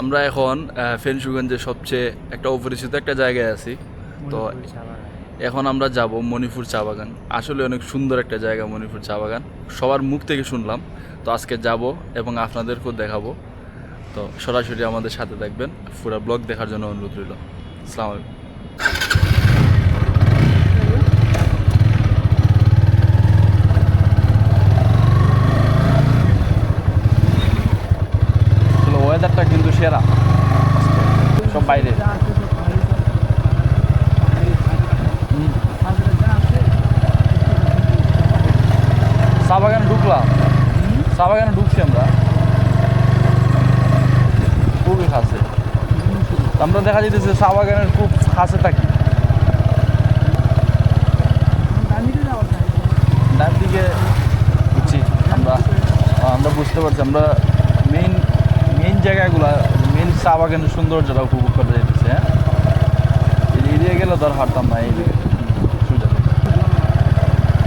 আমরা এখন ফেনসুগঞ্জের সবচেয়ে একটা অপরিচিত একটা জায়গায় আছি। তো এখন আমরা যাব মণিপুর চা বাগান। আসলে অনেক সুন্দর একটা জায়গা মণিপুর চা বাগান। সবার মুখ থেকে শুনলাম। তো আজকে যাব এবং আপনাদেরকেও দেখাবো। তো সরাসরি আমাদের সাথে দেখবেন পুরো ব্লগ দেখার জন্য অনুরোধ রইল। আসসালামু আলাইকুম। ওয়েদারটা কিন্তু সেরা। সব বাইরে। হুম। চা বাগানে ঢুকলাম। চা বাগানে ঢুকছি আমরা। খুবই খাসে। আমরা দেখা যেতেছে চা বাগানের খুব খাসে থাকি ডান দিকে আমরা। আমরা বুঝতে পারছি, আমরা মেইন জায়গাগুলো মেন চা বাগানের সৌন্দর্যটা উপভোগ করতে যেতেছে হ্যাঁ? এদিকে গেলে ধর হাঁটতাম না, এই সোজা।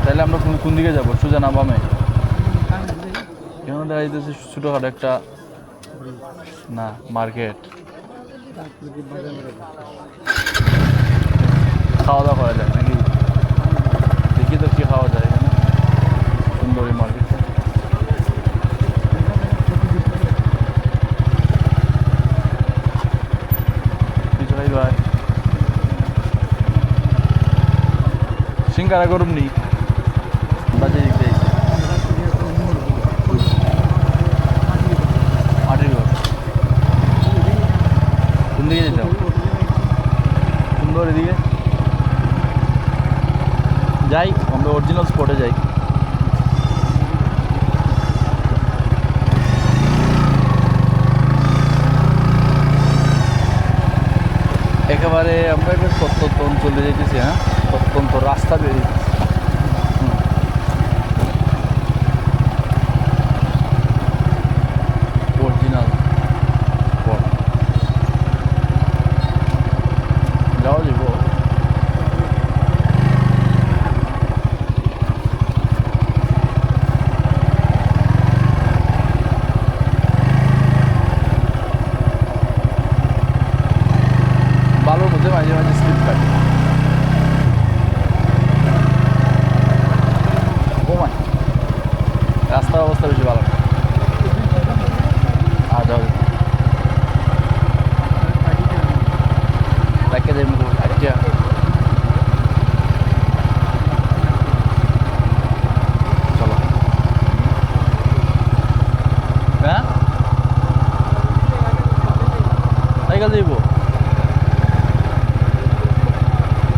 তাহলে আমরা কোন কোন দিকে যাব? সোজা না বামে? এখানে দেখা যেতেছে ছোটোখাটো একটা না, মার্কেট। খাওয়া দাওয়া করা যায় নাকি? দেখি তো কি খাওয়া যায় এখানে। সুন্দরী মার্কেট পিছনে ভাই সিঙ্গারা গরম নি বাজে দিক দিয়ে মাটির ঘর কোন দিকে যেতাম সুন্দর এদিকে যাই আমরা অরিজিনাল স্পটে যাই একেবারে আমরা একটা প্রত্যন্ত অঞ্চলে যেতেছি হ্যাঁ? প্রত্যন্ত রাস্তা বেরিয়ে অরিজিনাল স্পট যাওয়া যাব বালুর মধ্যে মাঝে মাঝে স্লিপ কাটে ঘুমায় রাস্তার অবস্থা বেশি ভালো না। আর যাও তাকে যাই মুখ আচ্ছা চলো হ্যাঁ সাইকেল যাইব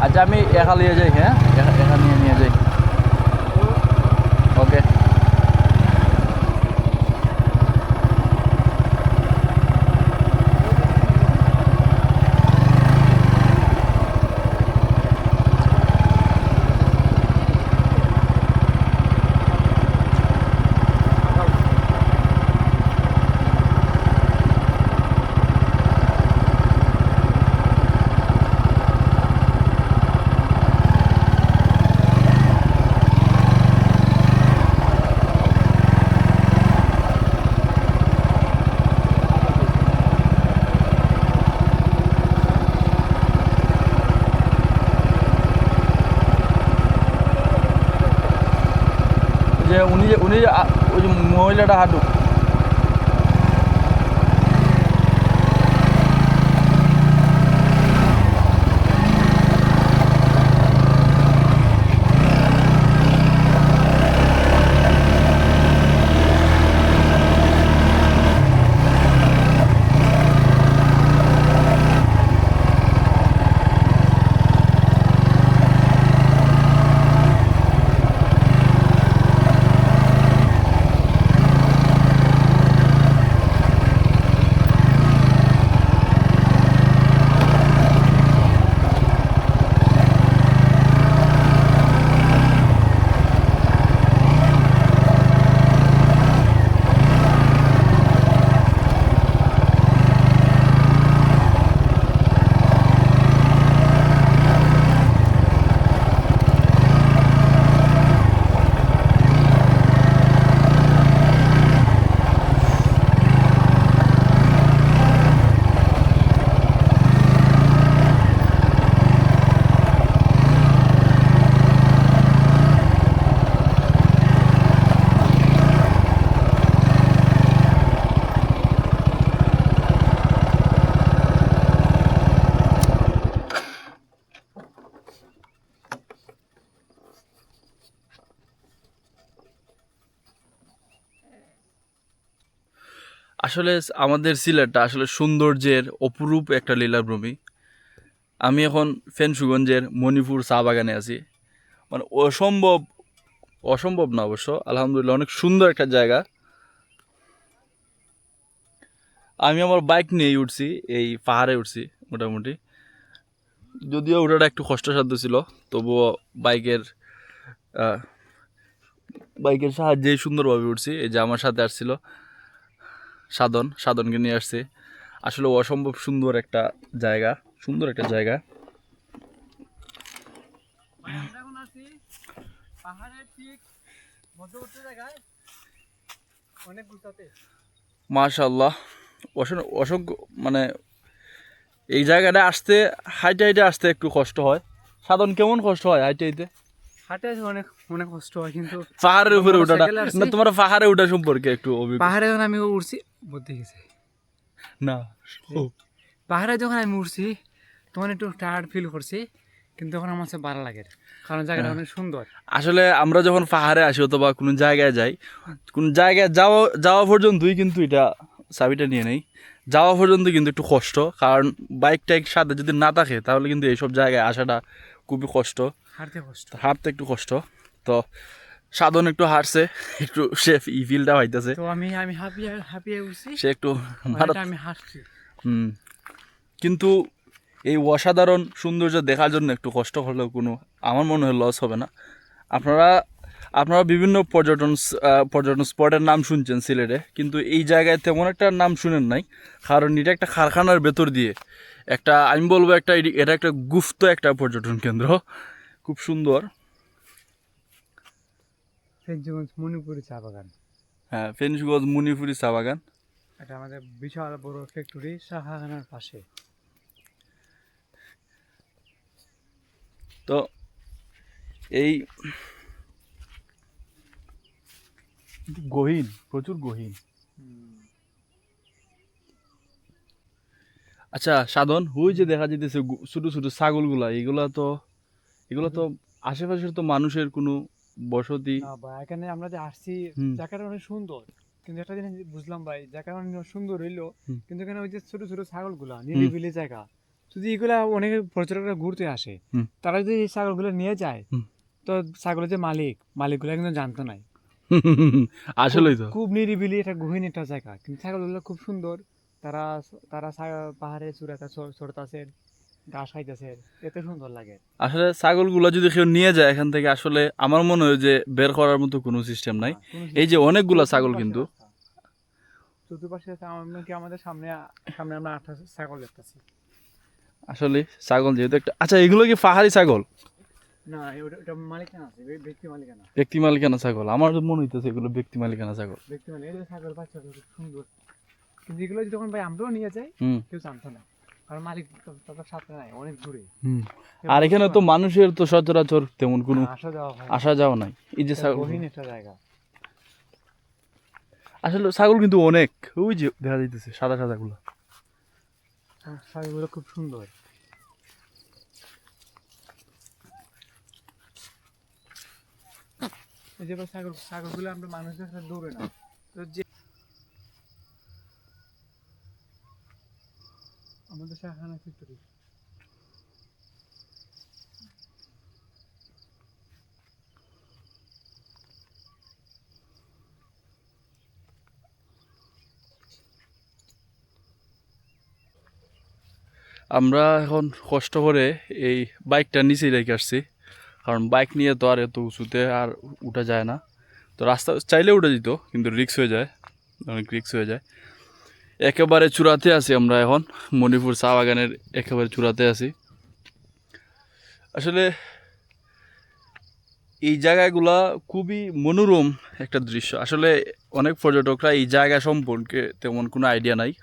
আচ্ছা আমি একা লিয়ে যাই হ্যাঁ একা- একা নিয়ে নিয়ে যাই ওকে যে উনি যে উনি যে আ- ওই যে মহিলাটা হাঁটুক। আসলে আমাদের সিলেটটা আসলে সৌন্দর্যের অপরূপ একটা লীলাভূমি আমি এখন ফেনসুগঞ্জের মণিপুর চা বাগানে আছি। মানে অসম্ভব অসম্ভব না অবশ্য, আলহামদুলিল্লাহ অনেক সুন্দর একটা জায়গা। আমি আমার বাইক নিয়েই উঠছি, এই পাহাড়ে উঠছি মোটামুটি। যদিও ওটাটা একটু কষ্টসাধ্য ছিল, তবুও বাইকের বাইকের সাহায্যেই সুন্দরভাবে উঠছি। এই যে আমার সাথে আসছিল সাধন সাধনকে নিয়ে আসছে। আসলে অসম্ভব সুন্দর একটা জায়গা সুন্দর একটা জায়গা। মাশাল্লাহ অসংখ্য অসংখ্য মানে এই জায়গাটা আসতে হাইটে হাইটে আসতে একটু কষ্ট হয়। সাধন কেমন কষ্ট হয় হাইটে হাইটে হাঁটে অনেক অনেক কষ্ট হয় কিন্তু পাহাড়ের উপরে ওঠাটা। না তোমার পাহাড়ে ওঠা সম্পর্কে একটু পাহাড়ে যখন আমি উঠছি। বুদ্ধি গেছে। না পাহাড়ে যখন আমি উঠছি তখন একটু টায়ার্ড ফিল করছি কিন্তু তখন আমার কাছে ভালো লাগে। কারণ জায়গাটা অনেক সুন্দর। আসলে আমরা যখন পাহাড়ে আসি অথবা কোনো জায়গায় যাই কোন জায়গায় যাওয়া যাওয়া পর্যন্তই কিন্তু এটা চাবিটা নিয়ে নেই। যাওয়া পর্যন্ত কিন্তু একটু কষ্ট কারণ বাইক টাইক সাথে যদি না থাকে তাহলে কিন্তু এইসব জায়গায় আসাটা খুবই কষ্ট। হাঁটতে কষ্ট। হাঁটতে একটু কষ্ট। তো সাধন একটু হারছে একটু সে ই ফিলটা হইতেছে তো আমি আমি হাঁপিয়ে হাঁপিয়ে উঠছি। সে একটু আমি হাঁটছি হুম। কিন্তু এই অসাধারণ সৌন্দর্য দেখার জন্য একটু কষ্ট হলেও কোনো আমার মনে হয় লস হবে না। আপনারা আপনারা বিভিন্ন পর্যটন পর্যটন স্পটের নাম শুনছেন সিলেটে কিন্তু এই জায়গায় তেমন একটা নাম শুনেন নাই কারণ এটা একটা কারখানার ভেতর দিয়ে। একটা আমি বলব একটা এটা একটা গুপ্ত একটা পর্যটন কেন্দ্র। খুব সুন্দর। ফেঞ্চগঞ্জ মণিপুরি চা বাগান। হ্যাঁ ফেনিশগঞ্জ মুনিপুরি চা বাগান। এটা আমাদের বিশাল বড় ফ্যাক্টরি শাহবাগানের পাশে। তো এই গহীন প্রচুর গহীন। আচ্ছা সাধন হুই যে দেখা যেতেছে ছোট ছোট ছাগলগুলা এগুলা তো এগুলা তো আশেপাশের তো মানুষের কোনো বসতি। না ভাই এখানে আমরা যে আসছি জায়গাটা অনেক সুন্দর। কিন্তু একটা জিনিস বুঝলাম ভাই জায়গাটা অনেক সুন্দর হইল। কিন্তু এখানে ওই যে ছোট ছোট ছাগলগুলা নিরিবিলি জায়গা। যদি এগুলা অনেক পর্যটকরা ঘুরতে আসে তারা যদি এই ছাগলগুলো নিয়ে যায় তো ছাগলের যে মালিক মালিক মালিকগুলো কিন্তু জানতো নাই। আসলেই তো। খুব নিরিবিলি এটা গহীন একটা জায়গা। কিন্তু ছাগলগুলো খুব সুন্দর। তারা তারা পাহাড়ে চূড়াতে চড়তাছে। ঘাস খাইতেছে এতে সুন্দর লাগে। আসলে ছাগলগুলা যদি কেউ নিয়ে যায় এখান থেকে আসলে আমার মনে হয় যে বের করার মতো কোনো সিস্টেম নাই। এই যে অনেকগুলা ছাগল কিন্তু। চতুর্পাশে কি আমাদের সামনে সামনে আমরা আটটা ছাগল দেখতেছি। আসলে ছাগল যেহেতু একটা আচ্ছা এগুলো কি পাহাড়ি ছাগল? না ওটা মালিকানা আছে ব্যক্তি মালিকানা। ব্যক্তি মালিকানা ছাগল। আমার তো মনে হইতেছে এগুলো ব্যক্তি মালিকানা ছাগল। ব্যক্তি মালিক এটা ছাগল বাচ্চা সুন্দর। কিন্তু এগুলো যদি তখন ভাই আমরাও নিয়ে যাই কেউ জানতো না। কারণ মালিক তাদের সাথে নাই অনেক দূরে। আর এখানে তো মানুষের তো সচরাচর তেমন কোনো আসা যাওয়া আসা যাওয়া নাই। এই যে এটা ছাগল একটা জায়গা। আসলে ছাগল কিন্তু অনেক। ওই যে দেখা যাইতেছে সাদা সাদা গুলো। আর ছাগলগুলো খুব সুন্দর। এই যে ছাগল ছাগলগুলো আমরা মানুষের সাথে দৌড়ে না তো যে ফ্যাক্টরি আমরা এখন কষ্ট করে এই বাইকটা নিচেই রেখে আসছি। কারণ বাইক নিয়ে তো আর এত উঁচুতে আর উঠা যায় না। তো রাস্তা চাইলে উঠে দিত, কিন্তু রিক্স হয়ে যায়, অনেক রিক্স হয়ে যায়। একেবারে চূড়াতে আছি আমরা এখন। মণিপুর চা বাগানের একেবারে চূড়াতে আছি। আসলে এই জায়গাগুলা খুবই মনোরম একটা দৃশ্য। আসলে অনেক পর্যটকরা এই জায়গা সম্পর্কে তেমন কোনো আইডিয়া নাই।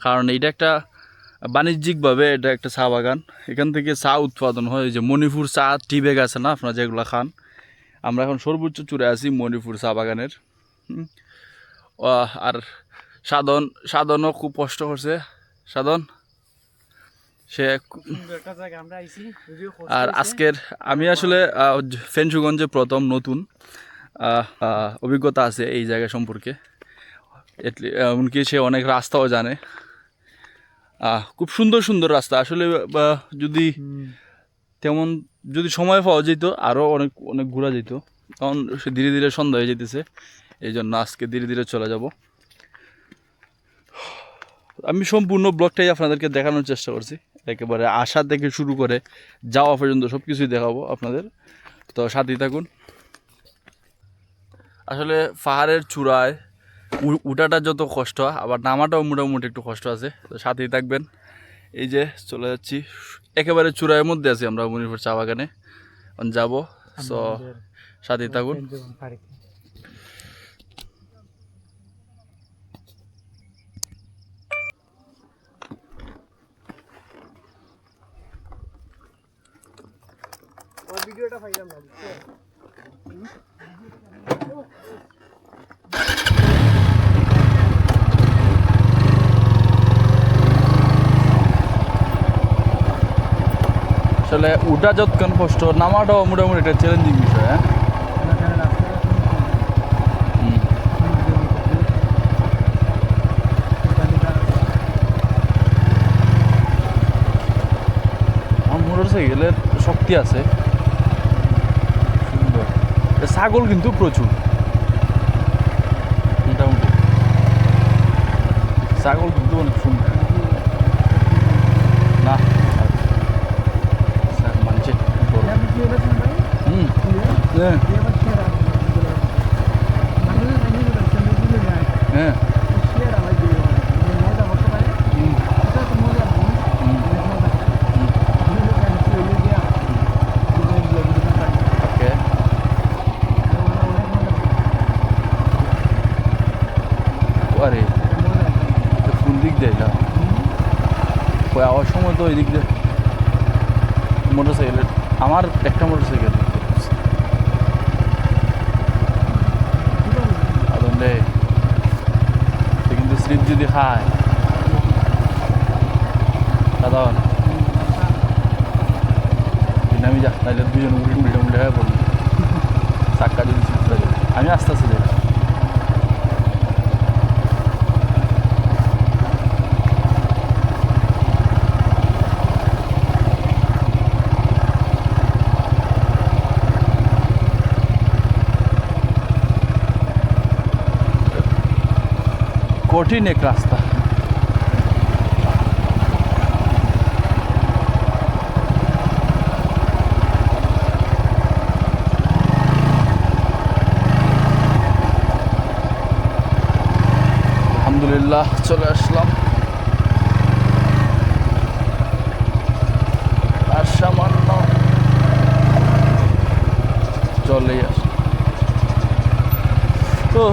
কারণ এইটা একটা বাণিজ্যিকভাবে এটা একটা চা বাগান। এখান থেকে চা উৎপাদন হয়। যে মণিপুর চা টি ব্যাগ আছে না, আপনারা যেগুলো খান। আমরা এখন সর্বোচ্চ চূড়ে আছি মণিপুর চা বাগানের। আর সাধন সাধনও খুব কষ্ট করছে। সাধন সে আর আজকের আমি আসলে ফেনসুগঞ্জে প্রথম নতুন অভিজ্ঞতা আছে এই জায়গা সম্পর্কে। এটলি এমনকি সে অনেক রাস্তাও জানে। খুব সুন্দর সুন্দর রাস্তা। আসলে যদি তেমন যদি সময় পাওয়া যেত আরও অনেক অনেক ঘোরা যেত। কারণ সে ধীরে ধীরে সন্ধ্যা হয়ে যেতেছে। এই জন্য আজকে ধীরে ধীরে চলে যাব। আমি সম্পূর্ণ ব্লগটাই আপনাদেরকে দেখানোর চেষ্টা করছি। একেবারে আসা থেকে শুরু করে যাওয়া পর্যন্ত সব কিছুই দেখাবো আপনাদের। তো সাথেই থাকুন। আসলে পাহাড়ের চূড়ায় উঠাটা যত কষ্ট আবার নামাটাও মোটামুটি একটু কষ্ট আছে। তো সাথেই থাকবেন। এই যে চলে যাচ্ছি। একেবারে চূড়ার মধ্যে আছি আমরা মণিপুর চা বাগানে। যাব। সো সাথেই থাকুন। ভিডিওটা পাইলাম না আসলে উঠা যতক্ষণ কষ্ট, নামাটাও মোটামুটি একটা চ্যালেঞ্জিং বিষয় হ্যাঁ? হুম। আমার মোটর সাইকেলের শক্তি আছে। ছাগল কিন্তু প্রচুর মোটামুটি ছাগল কিন্তু অনেক সুন্দর না স্যার মানছে বড়। হুম হ্যাঁ হ্যাঁ এটা কোন দিক দিয়ে এটা? ওই আওয়ার সময় তো ওই দিক দিয়ে মোটর সাইকেলের আমার একটা মোটর সাইকেল কিন্তু স্লিপ যদি খায়। দাদা আমি যা তাহলে দুজন উল্টে উল্টে উল্টে হয়ে পড়ব। চাক্কা যদি আমি আস্তে আস্তে কঠিন এক রাস্তা। আলহামদুলিল্লাহ চলে আসলাম। আর সামান্য চলেই আস ও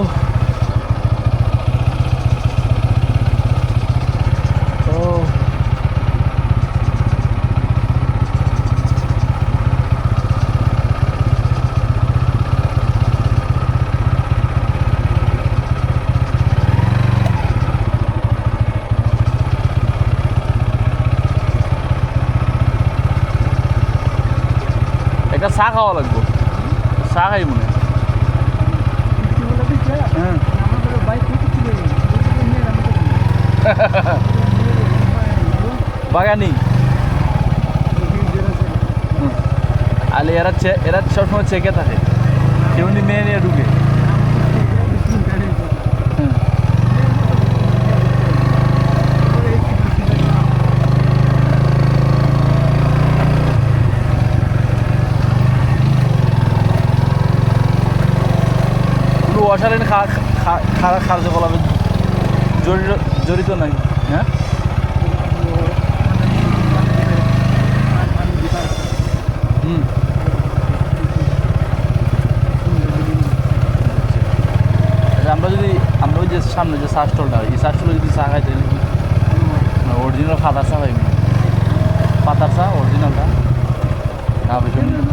ও একটা চা খাওয়া লাগবো। চা খাই মনে? বাগানি। আলে এরা এরা সবসময় চেকে থাকে। কেমনি মেয়ে নিয়ে ঢুকে হ্যাঁ। কোনো অশালীন খা খা- খা- কার্যকলাপে জড়িত জড়িত নাই হ্যাঁ? হুম। আচ্ছা, আমরা যদি আমরা ওই যে সামনে যে স্টলটা এই স্টলে যদি চা খাই তাহলে অরিজিনাল খাতার চা পাইব পাতার চা অরিজিনালটা না।